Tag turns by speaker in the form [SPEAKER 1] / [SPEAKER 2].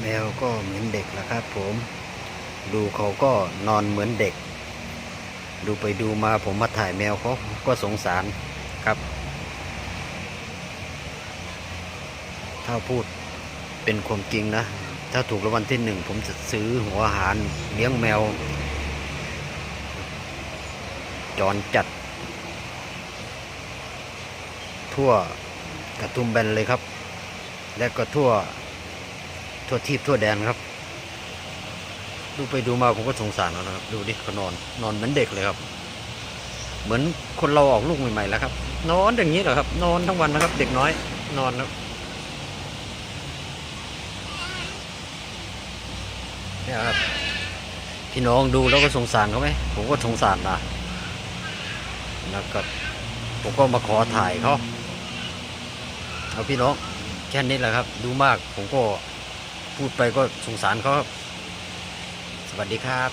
[SPEAKER 1] แมวก็เหมือนเด็กแล้วครับผม ดูเขาก็นอนเหมือนเด็ก ดูไปดูมาผมมาถ่ายแมวเขาก็สงสารครับ ถ้าพูดเป็นความจริงนะ ถ้าถูกรางวัลที่หนึ่งผมจะซื้อหัวอาหารเลี้ยงแมว จรจัด ทั่วกระทุ่มแบนเลยครับ และก็ทั่ว ทั่วทีบทั่วแดนครับ ดูไปดูมาผมก็สงสารเขานะครับ ดูดิเขานอน นอนเหมือนเด็กเลยครับ เหมือนคนเราออกลูกใหม่ๆแล้วครับ นอนอย่างนี้เหรอครับ นอนทั้งวันนะครับ เด็กน้อย นอนครับเนี่ยครับพี่น้องดูแล้วก็สงสารเขาไหมผมก็สงสารนะแล้วก็ผมก็มาขอถ่ายเขาเอาพี่น้องแค่นี้แหละครับ ดูมากผมก็ พูดไปก็สงสารเขาครับ สวัสดีครับ